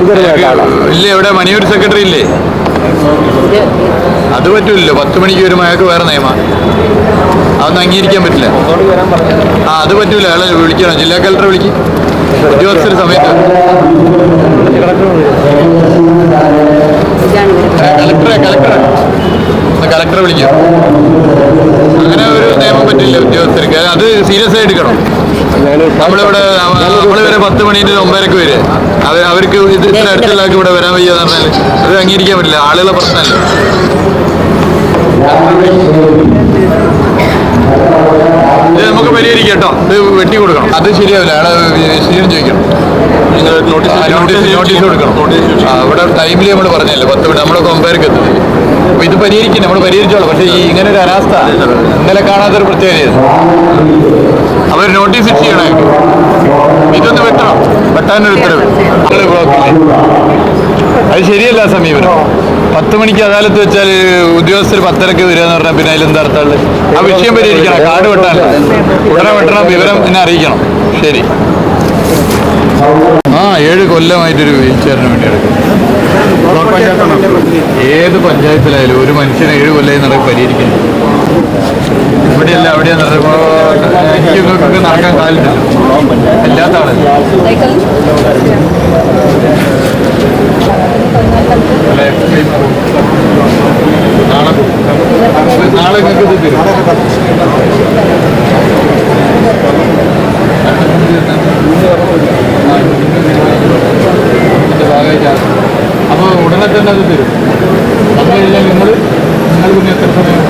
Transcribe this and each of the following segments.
ഇല്ലേ ഇവിടെ മണിയൂർ സെക്രട്ടറി ഇല്ലേ? അത് പറ്റൂലല്ലോ. പത്ത് മണിക്ക് വരും അയാൾക്ക് വേറെ നിയമ. അതൊന്നും അംഗീകരിക്കാൻ പറ്റില്ല. ആ അത് പറ്റൂല. അയാളെ വിളിക്കണം. ജില്ലാ കളക്ടറെ വിളിക്കും. ഉദ്യോഗസ്ഥർ സമയത്ത്. കളക്ടറെ കളക്ടറെ കളക്ടറെ വിളിക്കാം. അങ്ങനെ ഒരു നിയമം പറ്റില്ല ഉദ്യോഗസ്ഥർക്ക്. അത് സീരിയസ് ആയി എടുക്കണം. നമ്മളിവിടെ നമ്മളിവരെ പത്ത് മണിന്റെ ഒമ്പതരക്ക് വരെ. അവർ അവർക്ക് ഇത് ഇത്ര അടുത്തുള്ളവർക്ക് ഇവിടെ വരാൻ വയ്യ എന്ന് പറഞ്ഞാൽ അത് അംഗീകരിക്കാൻ പറ്റില്ല. ആളുകളെ പ്രശ്നമല്ല? കേട്ടോ. ഇത് വെട്ടി കൊടുക്കണം. അത് ശരിയാവില്ല. അയാളെ ശരിയും ചോദിക്കണം. നോട്ടീസ് നോട്ടീസ് കൊടുക്കണം. ഇവിടെ ടൈമിൽ നമ്മൾ പറഞ്ഞല്ലോ? പത്ത് മിനിറ്റ് നമ്മുടെ കൊമ്പേർക്ക് എത്തുന്നത് അപ്പൊ ഇത് പരിഹരിക്കും. നമ്മൾ പരിഹരിച്ചോളൂ. പക്ഷേ ഈ ഇങ്ങനെ ഒരു അനാസ്ഥ ഇന്നലെ കാണാത്തൊരു പ്രത്യേകത അവർ നോട്ടീസ് ഇഷ്യൂ ചെയ്യണേ. ഇതൊന്ന് വെട്ടണം. വെട്ടാനൊരു ഉത്തരവ്. ബ്ലോക്കില്ലേ അത് ശരിയല്ല സമീപനം. പത്ത് മണിക്ക് അദാലത്ത് വെച്ചാൽ ഉദ്യോഗസ്ഥർ പത്തരക്ക് വരിക എന്ന് പറഞ്ഞാൽ പിന്നെ അതിലെന്താ അർത്ഥമുള്ളത് ആ വിഷയം പരിഹരിക്കണം കാർഡ് വെട്ടാൻ ഉടനെ വെട്ടണം വിവരം എന്നെ അറിയിക്കണം. ശരി. ആ ഏഴ് കൊല്ലമായിട്ടൊരു വീൽ ചെയറിന് വേണ്ടി എടുക്കും ഏത് പഞ്ചായത്തിലായാലും ഒരു മനുഷ്യനെ ഏഴ് കൊല്ലമായി നടക്കും പരിഹരിക്കുന്നു. ഇവിടെയല്ല അവിടെയാ നടക്കുമ്പോൾ എനിക്ക് നടക്കാൻ കാലില്ല അല്ലാത്ത ആളല്ല? ഇത് തരും അപ്പോൾ ഉടനെ തന്നെ അത് തരും. അത് കഴിഞ്ഞാൽ നിങ്ങൾ നിങ്ങൾ പിന്നെ എത്ര സമയം?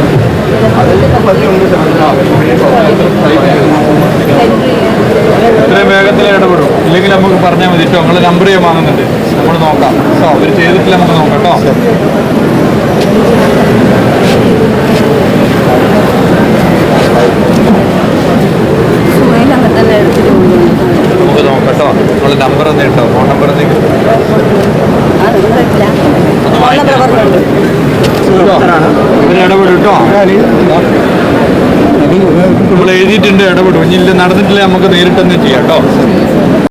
ഇത്രയും വേഗത്തിൽ ഇടപെടും. ഇല്ലെങ്കിൽ നമുക്ക് പറഞ്ഞാൽ മതി കേട്ടോ നിങ്ങളെ നമ്പർ ഞാൻ വാങ്ങുന്നുണ്ട് നമ്മൾ നോക്കാം. കേട്ടോ അവർ ചെയ്തിട്ടില്ല നമുക്ക് നോക്കാം കേട്ടോ നമുക്ക് നോക്കാം കേട്ടോ നമ്പർ ഒന്ന് കേട്ടോ ഫോൺ നമ്പർ എന്തെങ്കിലും ഇടപെടുട്ടോ നമ്മൾ എഴുതിയിട്ടുണ്ട് ഇടപെടും. ഇനി ഇല്ല നടന്നിട്ടില്ല നമുക്ക് നേരിട്ടൊന്നും ചെയ്യാം കേട്ടോ.